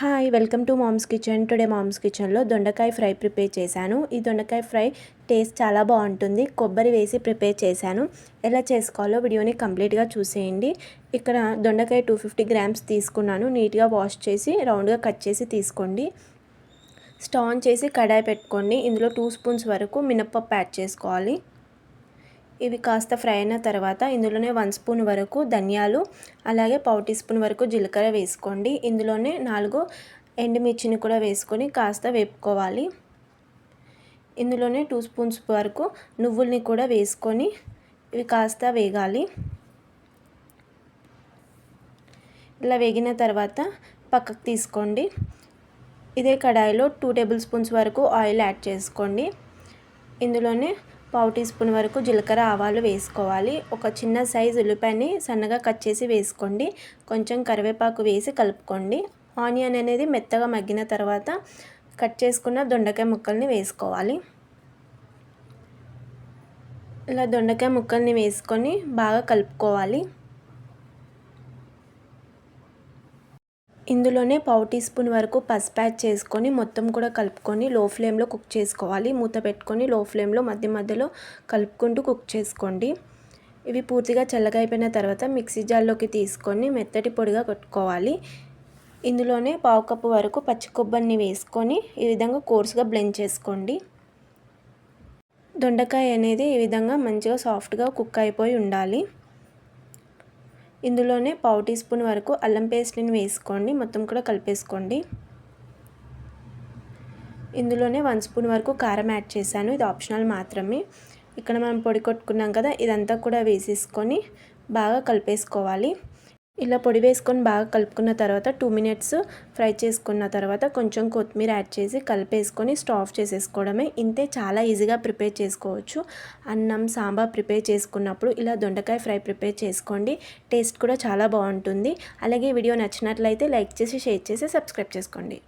Hi welcome to mom's kitchen today mom's కిచెన్లో దొండకాయ fry prepare చేశాను. ఈ దొండకాయ ఫ్రై టేస్ట్ చాలా బాగుంటుంది. కొబ్బరి వేసి ప్రిపేర్ చేశాను. ఎలా చేసుకోవాలో వీడియోని కంప్లీట్గా చూసేయండి. ఇక్కడ దొండకాయ టూ ఫిఫ్టీ గ్రామ్స్ తీసుకున్నాను. నీట్గా వాష్ చేసి రౌండ్గా కట్ చేసి తీసుకోండి. స్టవ్ ఆన్ చేసి కడాయి పెట్టుకోండి. ఇందులో టూ స్పూన్స్ వరకు మినప్పప్పు యాడ్ చేసుకోవాలి. ఇవి కాస్త ఫ్రై అయిన తర్వాత ఇందులోనే వన్ స్పూన్ వరకు ధనియాలు అలాగే పావు టీ స్పూన్ వరకు జీలకర్ర వేసుకోండి. ఇందులోనే నాలుగు ఎండుమిర్చిని కూడా వేసుకొని కాస్త వేపుకోవాలి. ఇందులోనే టూ స్పూన్స్ వరకు నువ్వుల్ని కూడా వేసుకొని ఇవి కాస్త వేగాలి. ఇలా వేగిన తర్వాత పక్కకు తీసుకోండి. ఇదే కడాయిలో టూ టేబుల్ స్పూన్స్ వరకు ఆయిల్ యాడ్ చేసుకోండి. ఇందులోనే పావు టీ స్పూన్ వరకు జీలకర్ర ఆవాలు వేసుకోవాలి. ఒక చిన్న సైజు ఉల్లిపాయని సన్నగా కట్ చేసి వేసుకోండి. కొంచెం కరివేపాకు వేసి కలుపుకోండి. ఆనియన్ అనేది మెత్తగా మగ్గిన తర్వాత కట్ చేసుకున్న దొండకాయ ముక్కల్ని వేసుకోవాలి. ఇలా దొండకాయ ముక్కల్ని వేసుకొని బాగా కలుపుకోవాలి. ఇందులోనే పావు టీ స్పూన్ వరకు పసుపు యాడ్ చేసుకొని మొత్తం కూడా కలుపుకొని లో ఫ్లేమ్లో కుక్ చేసుకోవాలి. మూత పెట్టుకొని లో ఫ్లేమ్లో మధ్య మధ్యలో కలుపుకుంటూ కుక్ చేసుకోండి. ఇవి పూర్తిగా చల్లగా అయిపోయిన తర్వాత మిక్సీ జార్లోకి తీసుకొని మెత్తటి పొడిగా కొట్టుకోవాలి. ఇందులోనే పావు కప్పు వరకు పచ్చి కొబ్బరిని వేసుకొని ఈ విధంగా కోర్సుగా బ్లెండ్ చేసుకోండి. దొండకాయ అనేది ఈ విధంగా మంచిగా సాఫ్ట్గా కుక్ అయిపోయి ఉండాలి. ఇందులోనే పావు టీ స్పూన్ వరకు అల్లం పేస్ట్ని వేసుకోండి. మొత్తం కూడా కలిపేసుకోండి. ఇందులోనే వన్ స్పూన్ వరకు కారం యాడ్ చేశాను. ఇది ఆప్షనల్ మాత్రమే. ఇక్కడ మనం పొడి కొట్టుకున్నాం కదా ఇదంతా కూడా వేసేసుకొని బాగా కలిపేసుకోవాలి. ఇలా పొడి వేసుకొని బాగా కలుపుకున్న తర్వాత టూ మినిట్స్ ఫ్రై చేసుకున్న తర్వాత కొంచెం కొత్తిమీర యాడ్ చేసి కలిపేసుకొని స్టవ్ చేసేసుకోవడమే. ఇంతే చాలా ఈజీగా ప్రిపేర్ చేసుకోవచ్చు. అన్నం సాంబార్ ప్రిపేర్ చేసుకున్నప్పుడు ఇలా దొండకాయ ఫ్రై ప్రిపేర్ చేసుకోండి. టేస్ట్ కూడా చాలా బాగుంటుంది. అలాగే వీడియో నచ్చినట్లయితే లైక్ చేసి షేర్ చేసి సబ్స్క్రైబ్ చేసుకోండి.